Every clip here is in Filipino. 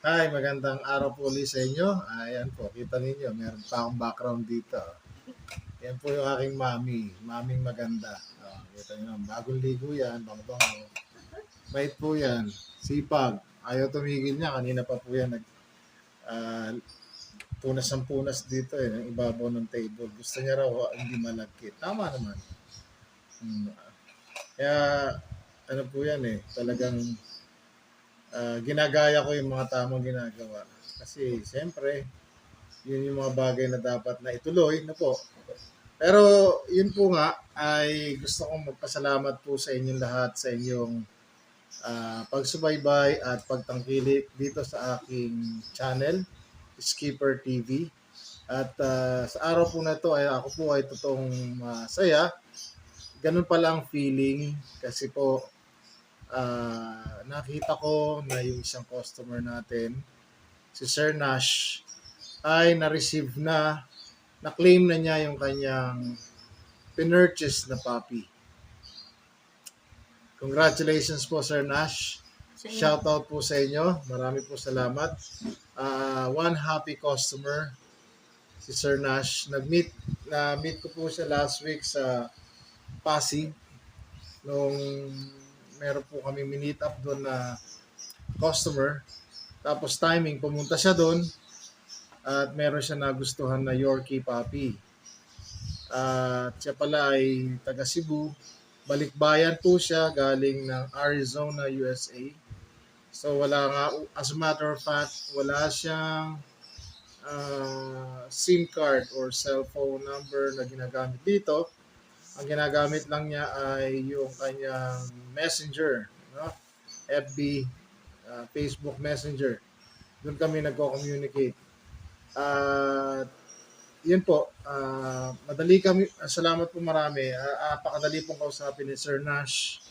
Hi, magandang araw po ulit sa inyo. Ayan po, kita ninyo, meron pa akong background dito. Yan po yung aking mami, maming maganda. Oh, kita niyo, bagong ligo yan, bang-bango. Bait po yan, sipag. Ayaw tumigil niya, kanina pa po yan nag ah, punas ang punas dito eh, ng ibabaw ng table. Gusto niya raw ah, hindi malagkit. Tama naman. Hmm. Kaya, ano po yan eh, talagang ah, ginagaya ko yung mga tamang ginagawa. Kasi, siyempre, yun yung mga bagay na dapat na ituloy na po. Pero, yun po nga, ay gusto kong magpasalamat po sa inyong lahat, sa inyong ah, pagsubaybay at pagtangkilik dito sa aking channel, Skipper TV. At ah, sa araw po na to ay ako po ay totoong masaya. Ganun pala ang feeling kasi po ah, nakita ko na yung isang customer natin, si Sir Nash, ay na-receive na, na-claim na niya yung kanyang pinurchase na puppy. Congratulations po Sir Nash. Shout out po sa inyo. Marami po salamat. Ah, one happy customer si Sir Nash. Nag-meet na meet ko po siya last week sa Pasig nung meron po kami minute up doon na customer. Tapos timing, pumunta siya doon at meron siya nagustuhan na Yorkie puppy. At siya pala ay taga Cebu. Balikbayan po siya galing ng Arizona, USA. So wala nga, as a matter of fact, wala siyang ah, SIM card or cellphone number na ginagamit dito. Ang ginagamit lang niya ay yung kanyang messenger, no? FB, ah, Facebook Messenger. Doon kami nagko-communicate. At yun po, ah, madali kami, ah, salamat po marami. Uh, pakadali pong kausapin ni Sir Nash.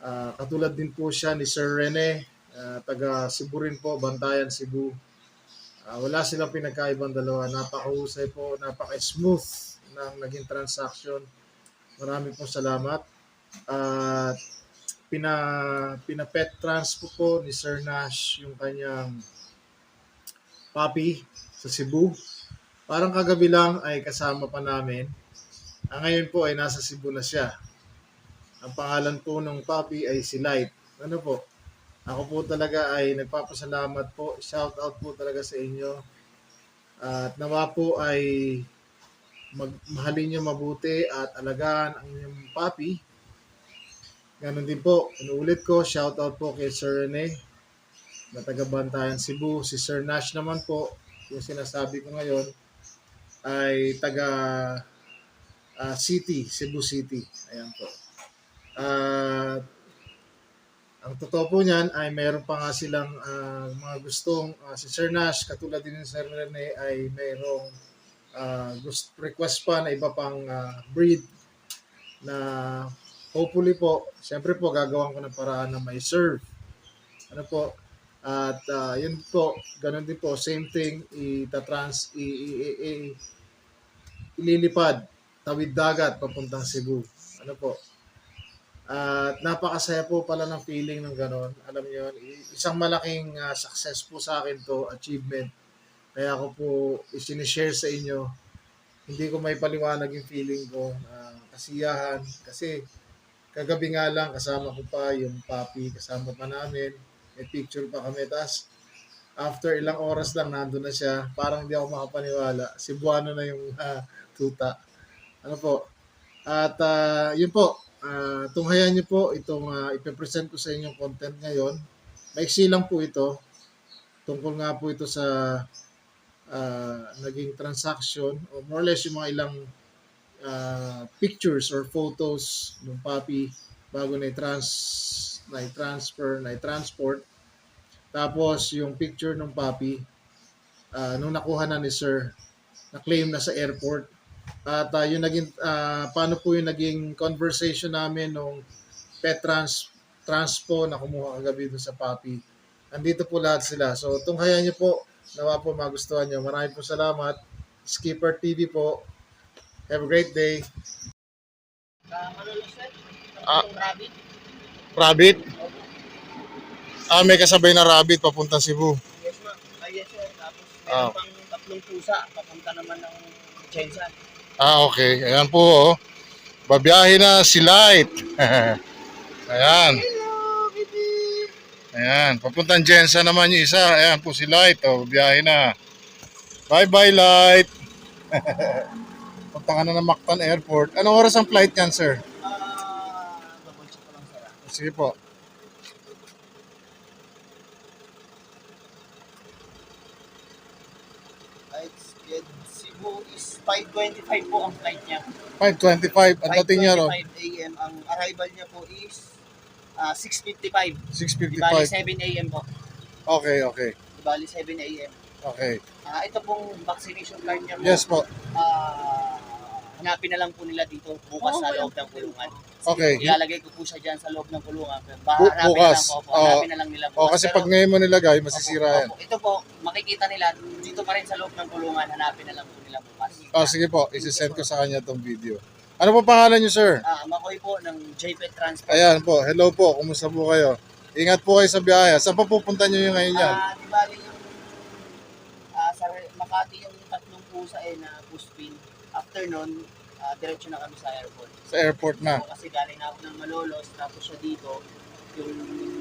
Ah, katulad din po siya ni Sir Rene, ah, taga Cebu rin po, Bantayan, Cebu. Ah, wala silang pinagkaibang dalawa. Napakahusay po, napaka-smooth ng naging transaction. Marami po salamat. At pina, pina-pet trans po po ni Sir Nash yung kanyang puppy sa Cebu. Parang kagabi lang ay kasama pa namin. Ah, ngayon po ay nasa Cebu na siya. Ang pangalan po ng puppy ay si Light. Ano po? Ako po talaga ay nagpapasalamat po. Shout out po talaga sa inyo. At nawa po ay mag, mahalin niyo mabuti at alagaan ang inyong puppy. Ganon din po, inuulit ko, shout out po kay Sir Rene na taga Bantayan Cebu. Si Sir Nash naman po, yung sinasabi ko ngayon, ay taga ah, City, Cebu City. Ayan po. At ang totoo po niyan ay mayroon pa nga silang ah, mga gustong, ah, si Sir Nash, katulad din ni Sir Rene, ay mayroong ah, gust, request pa na iba pang ah, breed na hopefully po, siyempre po gagawan ko ng paraan na may serve. Ano po, at ah, yun po, ganun din po, same thing, itatrans, i, i, i, i- ililipad, tawid dagat, papuntang Cebu. Ano po, at napakasaya po pala ng feeling ng ganon. Alam niyo isang malaking ah, success po sa akin to, achievement. Kaya ako po isinishare sa inyo. Hindi ko may paliwanag yung feeling ko na kasiyahan. Kasi kagabi nga lang kasama ko pa yung papi, kasama pa namin. May picture pa kami. Tapos after ilang oras lang nandun na siya. Parang di ako makapaniwala. Cebuano na yung ah, tuta. Ano po. At ah, yun po, Ah, tunghayan niyo po itong uh, ipipresent ko sa inyong content ngayon. Maiksi lang po ito. Tungkol nga po ito sa ah, naging transaction o more or less yung mga ilang ah, pictures or photos ng papi bago na i-trans na i-transfer, na i-transport. Tapos yung picture ng papi ah, nung nakuha na ni sir na-claim na sa airport at uh, yung naging, ah, paano po yung naging conversation namin nung pet trans, transpo na kumuha kagabi doon sa puppy. Andito po lahat sila. So, tunghayan niyo po. Nawa po magustuhan niyo. Maraming po salamat. Skipper TV po. Have a great day. Uh, malulusan. Ah. Rabbit. Rabbit. Ah, may kasabay na rabbit papuntang Cebu. Yes, ma'am. Ay, yes, sir. Tapos Ah. meron pang tatlong pusa. Papunta naman ng Jensen. Ah, okay. Ayan po, oh. Babiyahe na si Light. Ayan. Ayan. Papuntang Jensa naman yung isa. Ayan po si Light. Oh, babiyahe na. Bye-bye, Light. Punta ka na ng Mactan Airport. Anong oras ang flight niyan, sir? Ah, ah. Sige po. Cebu is 5.25 po ang flight niya. 5.25. Ang dating niya, no? 5.25 a.m. Ang arrival niya po is ah, 6.55. Di 6.55. bali 7 a.m. po. Okay, okay. Di bali 7 a.m. Okay. Ah, ito pong vaccination card niya po. Yes po. Ah, hanapin na lang po nila dito bukas sa loob ng kulungan. Okay. Ilalagay ko po siya dyan sa loob ng kulungan. Bu- Bahanapin na bukas. lang po. Hanapin na lang nila bukas. O, kasi Pero- pag ngayon mo nilagay, masisira Opo, yan. opo. Ito po, makikita nila dito pa rin sa loob ng kulungan. Hanapin na lang po nila bukas. Oh, sige po. Isisend ko sa kanya tong video. Ano po pangalan niyo, sir? Ah, Makoy po ng JP Transport. Ayan po. Hello po. Kumusta po kayo? Ingat po kayo sa biyahe. Saan pa pupunta niyo yung ngayon yan? Ah, di bali yung ah, sa Makati yung tatlong pusa eh na puspin. After nun, ah, diretso na kami sa airport. Sa airport na. So, kasi galing na ako ng Malolos, tapos siya dito, yung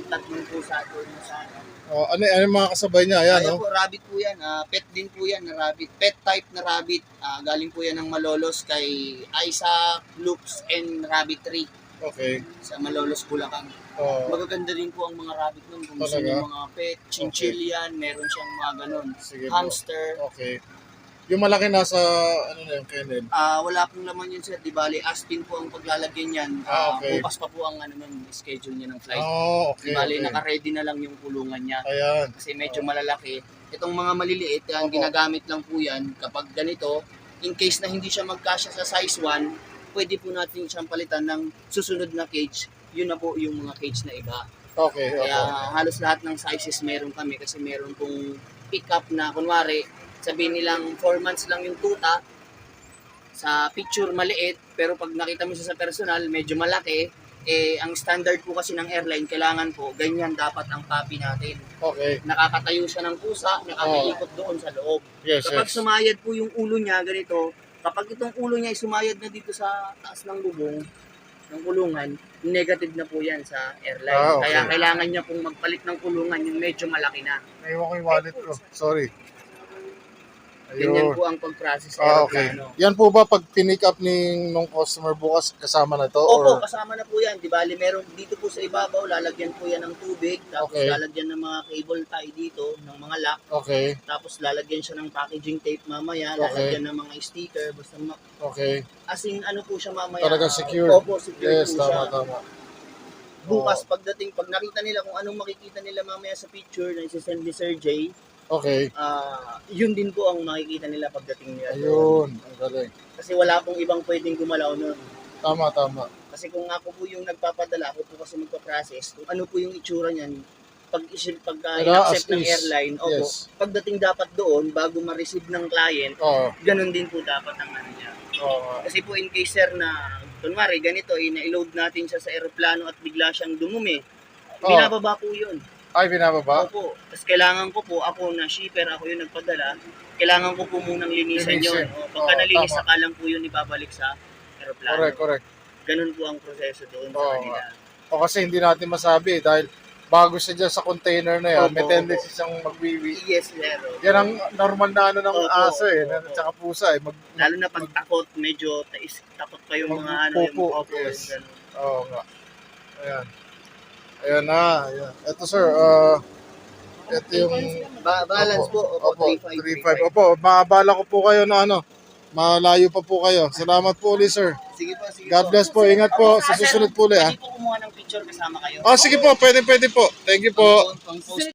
tatlong pusa doon sa ano. Oh, ano, ano yung mga kasabay niya? Ayan, Ayan oh. po, rabbit po yan. ah, pet din po yan na rabbit. Pet type na rabbit. Ah, galing po yan ng Malolos kay Isaac Loops and Rabbitry Okay. sa Malolos, Bulacan. Oh, Magaganda din po ang mga rabbit nun. Kung gusto Talaga? niyo mga pet, chinchillian, meron siyang mga ganun. sige po. Hamster. Okay. Yung malaki nasa, ano na yung kennel? Ah, wala pong laman yun sir, di bali, Aspin po ang paglalagyan niyan. Ah, Ah, okay. Bukas pa po ang ano nun, schedule niya ng flight. Oh, okay. di bali, okay. naka-ready na lang yung kulungan niya. Ayan. kasi medyo malalaki. Itong mga maliliit, yan, Opo. ginagamit lang po yan kapag ganito, in case na hindi siya magkasya sa size 1, pwede po natin siyang palitan ng susunod na cage. Yun na po yung mga cage na iba. Okay, okay. Kaya halos lahat ng sizes meron kami kasi meron pong pick up na kunwari, sabihin nilang 4 months lang yung tuta, sa picture maliit, pero pag nakita mo siya sa personal, medyo malaki, eh, ang standard po kasi ng airline, kailangan po, ganyan dapat ang copy natin Okay. nakakatayo siya ng pusa, nakakaikot doon sa loob. Yes, Kapag yes. sumayad po yung ulo niya, ganito, kapag itong ulo niya ay sumayad na dito sa taas ng bubong, ng kulungan, negative na po yan sa airline. Ah, okay. Kaya kailangan niya pong magpalit ng kulungan yung medyo malaki na. Naiwan ko yung wallet ko. Sorry. Ganyan po ang pag-process Ah, okay. aeroplano. Yan po ba pag pinick up ni nung customer bukas kasama na to? or Opo, kasama na po yan. Di bali, meron dito po sa ibabaw, lalagyan po yan ng tubig, tapos Okay. lalagyan ng mga cable tie dito, ng mga lock, Okay, tapos lalagyan siya ng packaging tape mamaya, Okay. lalagyan ng mga sticker, basta ma- okay. As in, ano po siya mamaya. Talaga ah, secure. Opo, secure Yes, po tama, siya. tama. Bukas, pagdating, pag nakita nila kung anong makikita nila mamaya sa picture na isi-send ni Sir Jay, Okay. ah yun din po ang makikita nila pagdating nila. doon. Ayun, ang galing. Kasi wala pong ibang pwedeng gumalaw nun. Tama, tama. Kasi kung ako po yung nagpapadala, ako po kasi magpa-process, kung ano po yung itsura niyan, pag isi- pag uh, Pero accept as ng is, airline, opo, yes. pagdating dapat doon, bago ma-receive ng client, Oo. ganun din po dapat ang ano niya. Oo. Kasi po in case sir na, kunwari ganito, eh, na-load natin siya sa aeroplano at bigla siyang dumumi, Oo. binababa po yun. Ay, binababa? Opo. Tapos kailangan ko po, ako na shipper, ako yung nagpadala, kailangan ko po munang linisan Linisin. yun. O, pagka Oo, nalinis, tama. saka lang po yun ibabalik sa aeroplano. Correct, correct. Ganun po ang proseso doon sa Oo. kanila. O kasi hindi natin masabi dahil bago siya dyan sa container na yan, Opo, may opo. tendency siyang magwiwi. Yes, meron. Yan ang normal na ano ng Opo, aso eh, opo. at saka pusa eh. Mag, Lalo na pag takot, medyo tais, takot pa yung mga ano, yung Magpupo, opo, yes. ganun. Oo nga. Ayan. Ayan na. Ayan. Ito sir, uh, ito yung... Ba- balance po, opo, Opo, 3.5. 3.5. Opo, maabala ko po kayo na ano, malayo pa po kayo. Salamat po ulit sir. Sige po, sige God po. bless po. Ingat po Ah, sa susunod po ulit ah. Pwede po kumuha ng picture kasama kayo. Oh, sige po. Pwede, pwede po. Thank you po. Pang- pang post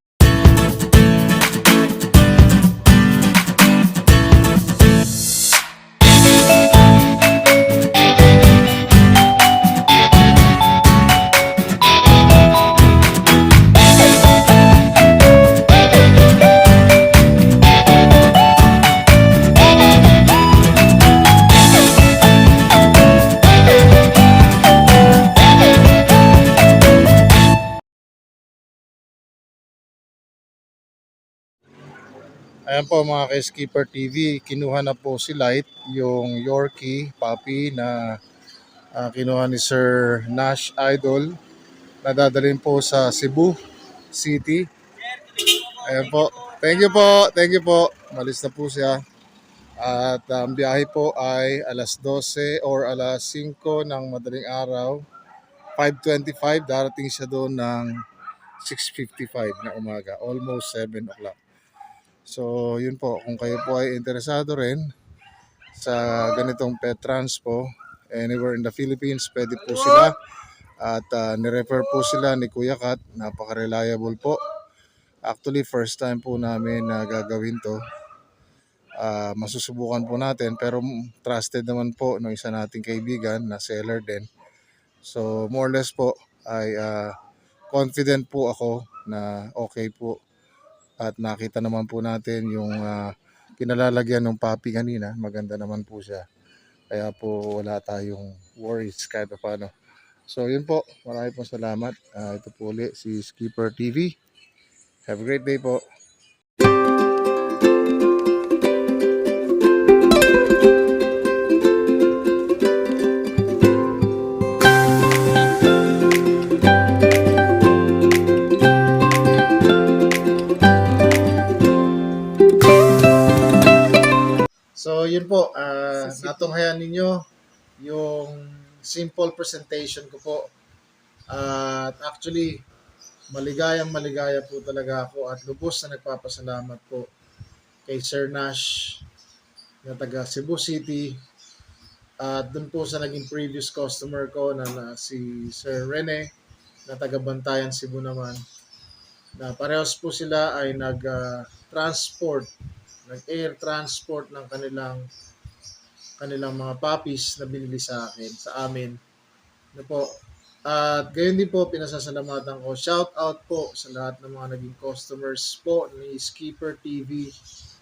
Ayan po mga ka-Skipper TV, kinuha na po si Light, yung Yorkie puppy na ah, kinuha ni Sir Nash Idol na dadalhin po sa Cebu City. Ayan po. Thank you po. Thank you po. Malis na po siya. At ang biyahe po ay alas 12 or alas 5 ng madaling araw. 5.25, darating siya doon ng 6.55 na umaga. Almost 7 o'clock. So, yun po. Kung kayo po ay interesado rin sa ganitong pet transpo, anywhere in the Philippines, pwede po sila. At ah, nirefer po sila ni Kuya Kat. Napaka-reliable po. Actually, first time po namin na gagawin to. Ah, masusubukan po natin pero trusted naman po ng isa nating kaibigan na seller din. So more or less po ay ah, confident po ako na okay po at nakita naman po natin yung ah, kinalalagyan ng papi kanina. Maganda naman po siya. Kaya po wala tayong worries kahit pa paano. So yun po, marami pong salamat. Ah, ito po ulit si Skipper TV. Have a great day po. Simple presentation ko po. At actually, maligayang maligaya po talaga ako at lubos na nagpapasalamat po kay Sir Nash na taga Cebu City at dun po sa naging previous customer ko na, na si Sir Rene na taga Bantayan Cebu naman na parehas po sila ay nag-transport nag-air transport ng kanilang kanilang mga puppies na binili sa akin, sa amin. Ano po. At gayon din po, pinasasalamatan ko. Shout out po sa lahat ng mga naging customers po ni Skipper TV.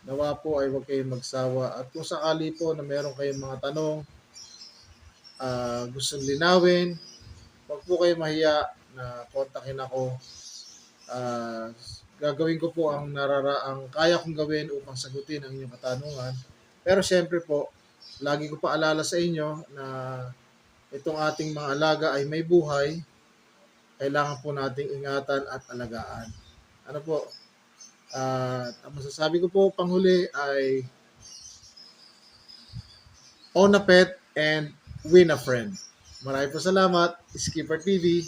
Nawa po ay huwag kayong magsawa. At kung sakali po na meron kayong mga tanong, ah gustong linawin, huwag po kayo mahiya na kontakin ako. Ah, gagawin ko po ang narara ang kaya kong gawin upang sagutin ang inyong katanungan. Pero syempre po, lagi ko paalala sa inyo na itong ating mga alaga ay may buhay. Kailangan po nating ingatan at alagaan. Ano po? At ang masasabi ko po panghuli ay own a pet and win a friend. Maraming po salamat. Skipper TV.